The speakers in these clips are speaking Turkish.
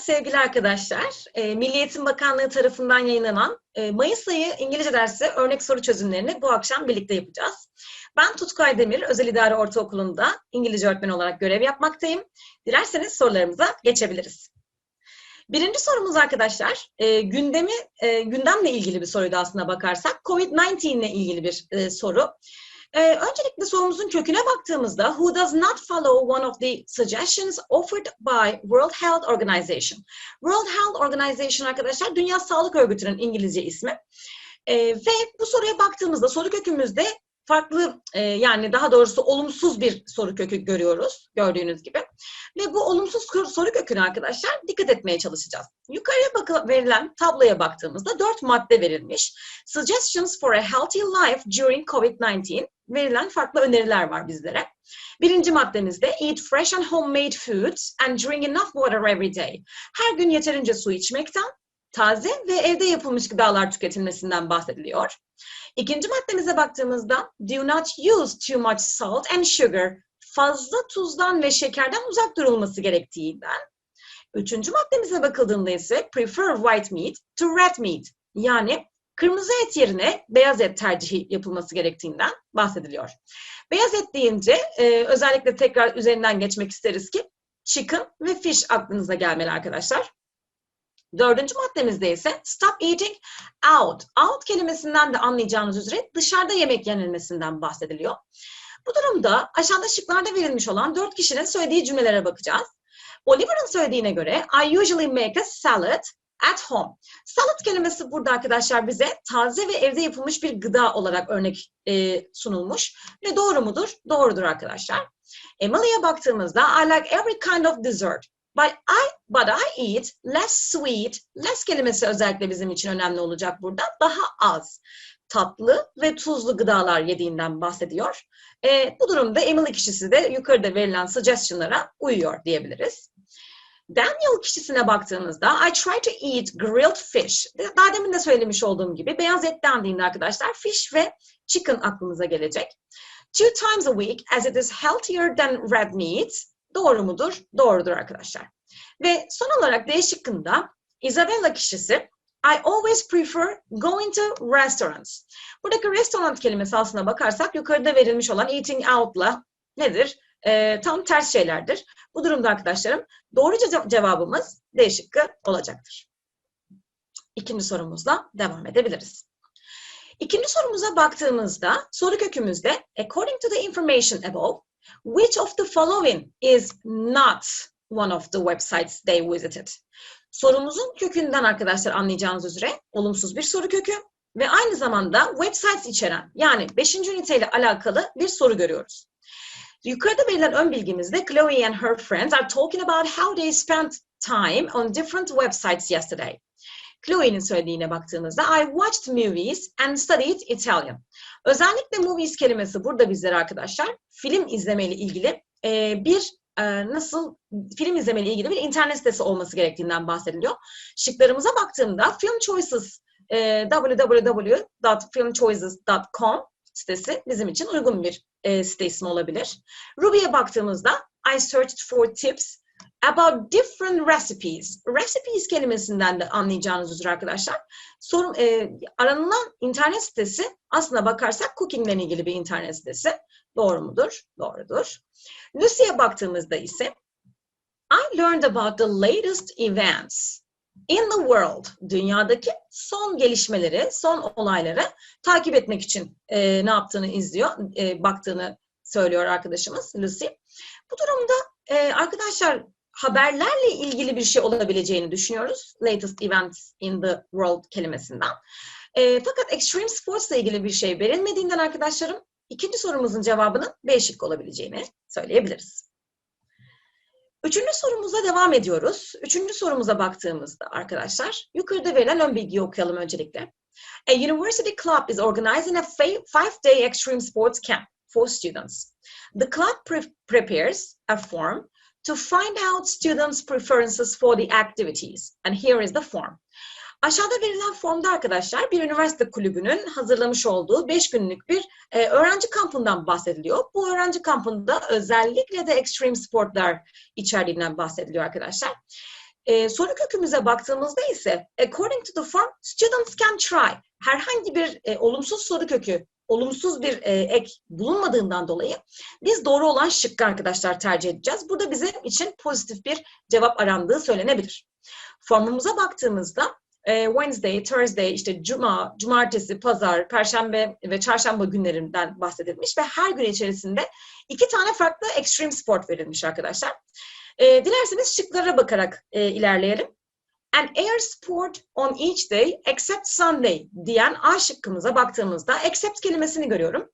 Sevgili arkadaşlar. E, Milli Eğitim Bakanlığı tarafından yayınlanan e, Mayıs ayı İngilizce dersi örnek soru çözümlerini bu akşam birlikte yapacağız. Ben Tutku Aydemir, Özel İdare Ortaokulu'nda İngilizce öğretmeni olarak görev yapmaktayım. Dilerseniz sorularımıza geçebiliriz. Birinci sorumuz arkadaşlar, e, gündemi e, gündemle ilgili bir soruydu aslına bakarsak. Covid-19 ile ilgili bir soru. Ee, öncelikle sorumuzun köküne baktığımızda who does not follow one of the suggestions offered by World Health Organization. World Health Organization arkadaşlar Dünya Sağlık Örgütü'nün İngilizce ismi. Ee, ve bu soruya baktığımızda soru kökümüzde farklı e, yani daha doğrusu olumsuz bir soru kökü görüyoruz gördüğünüz gibi. Ve bu olumsuz soru köküne arkadaşlar dikkat etmeye çalışacağız. Yukarıya bakı verilen tabloya baktığımızda dört madde verilmiş. Suggestions for a healthy life during COVID-19 verilen farklı öneriler var bizlere. Birinci maddemizde eat fresh and homemade foods and drink enough water every day. Her gün yeterince su içmekten, taze ve evde yapılmış gıdalar tüketilmesinden bahsediliyor. İkinci maddemize baktığımızda do not use too much salt and sugar. Fazla tuzdan ve şekerden uzak durulması gerektiğinden. Üçüncü maddemize bakıldığında ise prefer white meat to red meat. Yani kırmızı et yerine beyaz et tercihi yapılması gerektiğinden bahsediliyor. Beyaz et deyince e, özellikle tekrar üzerinden geçmek isteriz ki chicken ve fish aklınıza gelmeli arkadaşlar. Dördüncü maddemizde ise stop eating out. Out kelimesinden de anlayacağınız üzere dışarıda yemek yenilmesinden bahsediliyor. Bu durumda aşağıda şıklarda verilmiş olan dört kişinin söylediği cümlelere bakacağız. Oliver'ın söylediğine göre I usually make a salad at home. Salad kelimesi burada arkadaşlar bize taze ve evde yapılmış bir gıda olarak örnek e, sunulmuş. Ve doğru mudur? Doğrudur arkadaşlar. Emily'e baktığımızda I like every kind of dessert. But I, but I eat less sweet. Less kelimesi özellikle bizim için önemli olacak burada. Daha az tatlı ve tuzlu gıdalar yediğinden bahsediyor. E, bu durumda Emily kişisi de yukarıda verilen suggestion'lara uyuyor diyebiliriz. Daniel kişisine baktığımızda I try to eat grilled fish. Daha demin de söylemiş olduğum gibi beyaz et dendiğinde arkadaşlar fish ve chicken aklımıza gelecek. Two times a week as it is healthier than red meat. Doğru mudur? Doğrudur arkadaşlar. Ve son olarak D şıkkında Isabella kişisi I always prefer going to restaurants. Buradaki restaurant kelimesi aslına bakarsak yukarıda verilmiş olan eating out'la nedir? E, tam ters şeylerdir. Bu durumda arkadaşlarım doğru cevabımız D şıkkı olacaktır. İkinci sorumuzla devam edebiliriz. İkinci sorumuza baktığımızda soru kökümüzde according to the information above Which of the following is not one of the websites they visited? Sorumuzun kökünden arkadaşlar anlayacağınız üzere olumsuz bir soru kökü ve aynı zamanda websites içeren yani 5. üniteyle alakalı bir soru görüyoruz. Yukarıda verilen ön bilgimizde Chloe and her friends are talking about how they spent time on different websites yesterday. Chloe'nin söylediğine baktığımızda I watched movies and studied Italian. Özellikle movies kelimesi burada bizlere arkadaşlar film izlemeyle ilgili e, bir e, nasıl film izlemeyle ilgili bir internet sitesi olması gerektiğinden bahsediliyor. Şıklarımıza baktığımda Film Choices e, www.filmchoices.com sitesi bizim için uygun bir e, site ismi olabilir. Ruby'ye baktığımızda I searched for tips about different recipes. Recipes kelimesinden de anlayacağınız üzere arkadaşlar. Sorun, e, aranılan internet sitesi aslına bakarsak cooking ile ilgili bir internet sitesi. Doğru mudur? Doğrudur. Lucy'ye baktığımızda ise I learned about the latest events in the world. Dünyadaki son gelişmeleri, son olayları takip etmek için e, ne yaptığını izliyor, e, baktığını söylüyor arkadaşımız Lucy. Bu durumda e, arkadaşlar haberlerle ilgili bir şey olabileceğini düşünüyoruz. Latest events in the world kelimesinden. E, fakat extreme sports ile ilgili bir şey verilmediğinden arkadaşlarım ikinci sorumuzun cevabının B şıkkı olabileceğini söyleyebiliriz. Üçüncü sorumuza devam ediyoruz. Üçüncü sorumuza baktığımızda arkadaşlar yukarıda verilen ön bilgiyi okuyalım öncelikle. A university club is organizing a five-day extreme sports camp for students. The club pre prepares a form to find out students' preferences for the activities. And here is the form. Aşağıda verilen formda arkadaşlar bir üniversite kulübünün hazırlamış olduğu 5 günlük bir e, öğrenci kampından bahsediliyor. Bu öğrenci kampında özellikle de extreme sportlar içerdiğinden bahsediliyor arkadaşlar. E, soru kökümüze baktığımızda ise according to the form students can try. Herhangi bir e, olumsuz soru kökü, olumsuz bir e, ek bulunmadığından dolayı biz doğru olan şıkkı arkadaşlar tercih edeceğiz. Burada bizim için pozitif bir cevap arandığı söylenebilir. Formumuza baktığımızda e, Wednesday, Thursday, işte Cuma, Cumartesi, Pazar, Perşembe ve Çarşamba günlerinden bahsedilmiş ve her gün içerisinde iki tane farklı extreme sport verilmiş arkadaşlar. E, dilerseniz şıklara bakarak e, ilerleyelim. An air sport on each day except Sunday diyen A şıkkımıza baktığımızda except kelimesini görüyorum.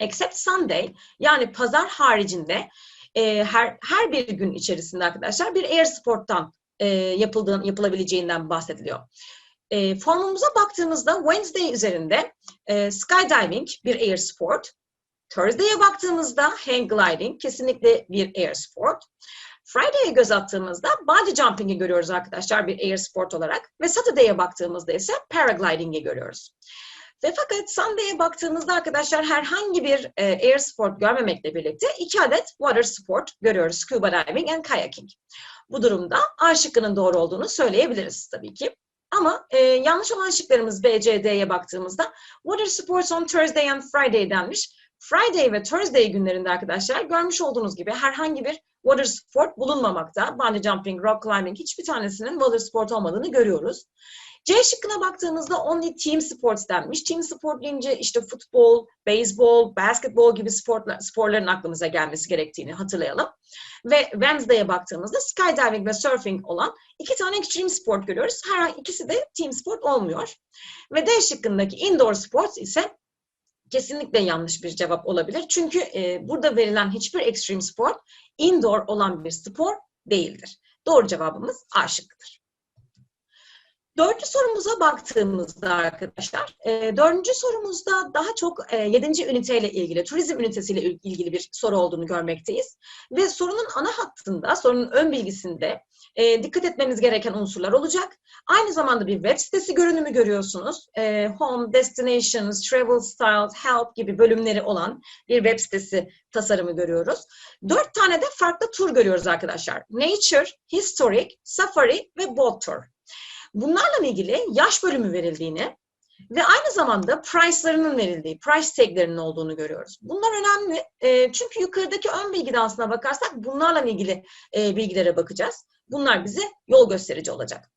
Except Sunday yani pazar haricinde e, her her bir gün içerisinde arkadaşlar bir air sporttan e, yapıldığın, yapılabileceğinden bahsediliyor. E, formumuza baktığımızda Wednesday üzerinde e, skydiving bir air sport. Thursday'e baktığımızda hang gliding kesinlikle bir air sport. Friday'e göz attığımızda bungee jumping'i görüyoruz arkadaşlar bir air sport olarak. Ve Saturday'e baktığımızda ise paragliding'i görüyoruz. Ve fakat Sunday'e baktığımızda arkadaşlar herhangi bir e, air sport görmemekle birlikte iki adet water sport görüyoruz. Scuba diving and kayaking. Bu durumda A şıkkının doğru olduğunu söyleyebiliriz tabii ki. Ama e, yanlış olan şıklarımız B, C, D'ye baktığımızda water sports on Thursday and Friday denmiş. Friday ve Thursday günlerinde arkadaşlar görmüş olduğunuz gibi herhangi bir water sport bulunmamakta. Bungee jumping, rock climbing hiçbir tanesinin water sport olmadığını görüyoruz. C şıkkına baktığımızda only team sports denmiş. Team sport deyince işte futbol, beyzbol, basketbol gibi sporlar, sporların aklımıza gelmesi gerektiğini hatırlayalım. Ve Wednesday'e baktığımızda skydiving ve surfing olan iki tane extreme sport görüyoruz. Her ikisi de team sport olmuyor. Ve D şıkkındaki indoor sports ise kesinlikle yanlış bir cevap olabilir. Çünkü e, burada verilen hiçbir extreme sport indoor olan bir spor değildir. Doğru cevabımız A şıkkıdır. Dördüncü sorumuza baktığımızda arkadaşlar, e, dördüncü sorumuzda daha çok e, yedinci üniteyle ilgili, turizm ünitesiyle ilgili bir soru olduğunu görmekteyiz. Ve sorunun ana hattında, sorunun ön bilgisinde e, dikkat etmemiz gereken unsurlar olacak. Aynı zamanda bir web sitesi görünümü görüyorsunuz. E, home, Destinations, Travel Styles, Help gibi bölümleri olan bir web sitesi tasarımı görüyoruz. Dört tane de farklı tur görüyoruz arkadaşlar. Nature, Historic, Safari ve Boat Tour. Bunlarla ilgili yaş bölümü verildiğini ve aynı zamanda price'larının verildiği, price tag'lerinin olduğunu görüyoruz. Bunlar önemli e, çünkü yukarıdaki ön bilgi dansına bakarsak bunlarla ilgili e, bilgilere bakacağız. Bunlar bize yol gösterici olacak.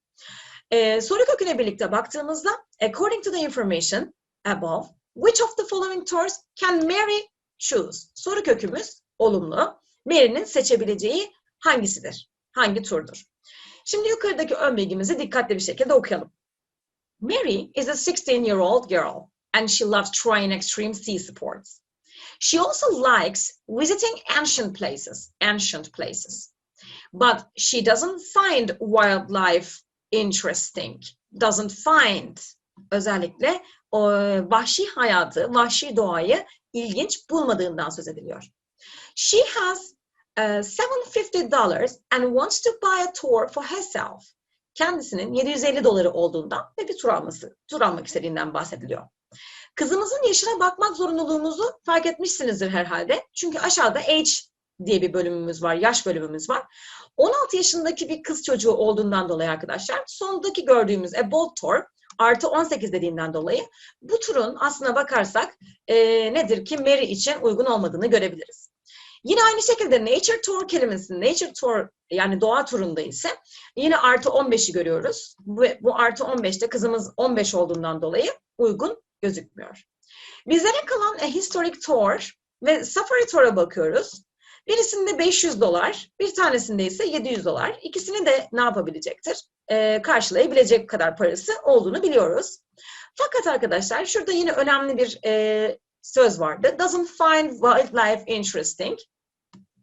E, soru köküne birlikte baktığımızda, according to the information above, which of the following tours can Mary choose? Soru kökümüz olumlu. Mary'nin seçebileceği hangisidir? Hangi turdur? Şimdi yukarıdaki ön bilgimizi dikkatli bir şekilde okuyalım. Mary is a 16-year-old girl and she loves trying extreme sea sports. She also likes visiting ancient places, ancient places. But she doesn't find wildlife interesting. Doesn't find özellikle o vahşi hayatı, vahşi doğayı ilginç bulmadığından söz ediliyor. She has uh, $750 and wants to buy a tour for herself. Kendisinin 750 doları olduğundan ve bir tur alması, tur almak istediğinden bahsediliyor. Kızımızın yaşına bakmak zorunluluğumuzu fark etmişsinizdir herhalde. Çünkü aşağıda age diye bir bölümümüz var, yaş bölümümüz var. 16 yaşındaki bir kız çocuğu olduğundan dolayı arkadaşlar, sondaki gördüğümüz a bold tour artı 18 dediğinden dolayı bu turun aslına bakarsak e, nedir ki Mary için uygun olmadığını görebiliriz. Yine aynı şekilde nature tour kelimesi, nature tour yani doğa turunda ise yine artı 15'i görüyoruz. Bu, bu artı 15'te kızımız 15 olduğundan dolayı uygun gözükmüyor. Bizlere kalan a historic tour ve safari tour'a bakıyoruz. Birisinde 500 dolar, bir tanesinde ise 700 dolar. İkisini de ne yapabilecektir? Ee, karşılayabilecek kadar parası olduğunu biliyoruz. Fakat arkadaşlar şurada yine önemli bir e, söz vardı. Doesn't find wildlife interesting.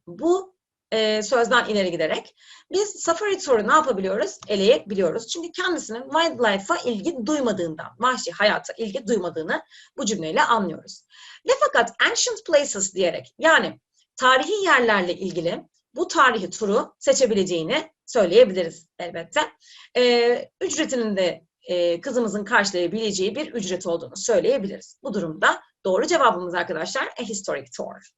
Bu e, sözden ileri giderek biz safari turu ne yapabiliyoruz? Eleyebiliyoruz. Çünkü kendisinin wildlife'a ilgi duymadığından, vahşi hayata ilgi duymadığını bu cümleyle anlıyoruz. Ve fakat ancient places diyerek yani tarihi yerlerle ilgili bu tarihi turu seçebileceğini söyleyebiliriz elbette. E, ücretinin de e, kızımızın karşılayabileceği bir ücret olduğunu söyleyebiliriz. Bu durumda doğru cevabımız arkadaşlar a historic tour.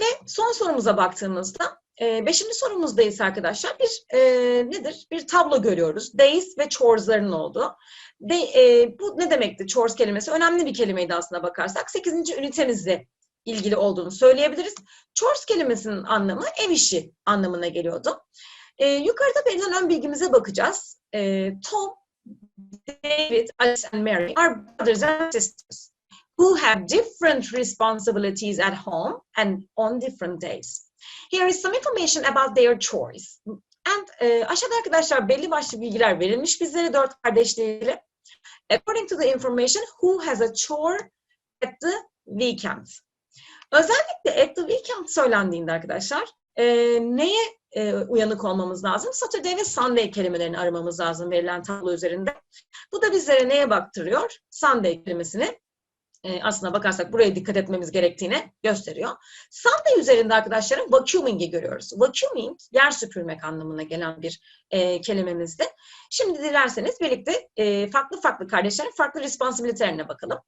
Ve son sorumuza baktığımızda, e, beşinci sorumuzdayız arkadaşlar. Bir e, nedir? Bir tablo görüyoruz. Days ve chores'ların olduğu. De, e, bu ne demekti chores kelimesi? Önemli bir kelimeydi aslında bakarsak. Sekizinci ünitemizle ilgili olduğunu söyleyebiliriz. Chores kelimesinin anlamı ev işi anlamına geliyordu. E, yukarıda verilen ön bilgimize bakacağız. E, Tom, David, Alice and Mary are brothers and sisters who have different responsibilities at home and on different days. Here is some information about their chores. And e, aşağıda arkadaşlar belli başlı bilgiler verilmiş bizlere dört kardeşle ilgili. According to the information, who has a chore at the weekend? Özellikle at the weekend söylendiğinde arkadaşlar e, neye e, uyanık olmamız lazım? Saturday ve Sunday kelimelerini aramamız lazım verilen tablo üzerinde. Bu da bizlere neye baktırıyor? Sunday kelimesini e, aslına bakarsak buraya dikkat etmemiz gerektiğini gösteriyor. Sunday üzerinde arkadaşlarım vacuuming'i görüyoruz. Vacuuming yer süpürmek anlamına gelen bir e, kelimemizdi. Şimdi dilerseniz birlikte e, farklı farklı kardeşlerin farklı responsibility'lerine bakalım.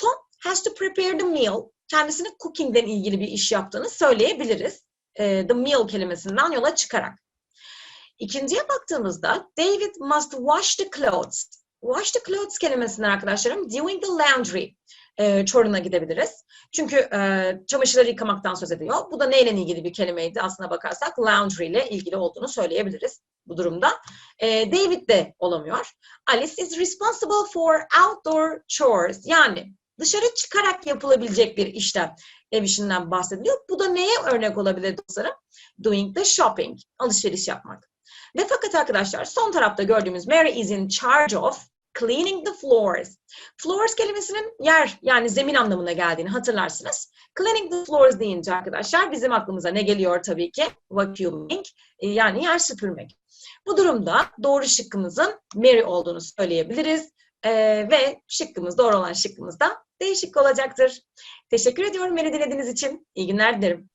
Tom has to prepare the meal. Kendisinin cooking'den ilgili bir iş yaptığını söyleyebiliriz. E, the meal kelimesinden yola çıkarak. İkinciye baktığımızda David must wash the clothes. Wash the clothes kelimesinden arkadaşlarım doing the laundry e, çoruna gidebiliriz. Çünkü e, çamaşırları yıkamaktan söz ediyor. Bu da neyle ilgili bir kelimeydi aslına bakarsak laundry ile ilgili olduğunu söyleyebiliriz bu durumda. E, David de olamıyor. Alice is responsible for outdoor chores. Yani dışarı çıkarak yapılabilecek bir işlem ev işinden bahsediliyor. Bu da neye örnek olabilir dostlarım? Doing the shopping, alışveriş yapmak. Ve fakat arkadaşlar son tarafta gördüğümüz Mary is in charge of cleaning the floors. Floors kelimesinin yer yani zemin anlamına geldiğini hatırlarsınız. Cleaning the floors deyince arkadaşlar bizim aklımıza ne geliyor tabii ki? Vacuuming yani yer süpürmek. Bu durumda doğru şıkkımızın Mary olduğunu söyleyebiliriz. Ee, ve şıkkımız doğru olan şıkkımız da değişik olacaktır. Teşekkür ediyorum beni dinlediğiniz için. İyi günler dilerim.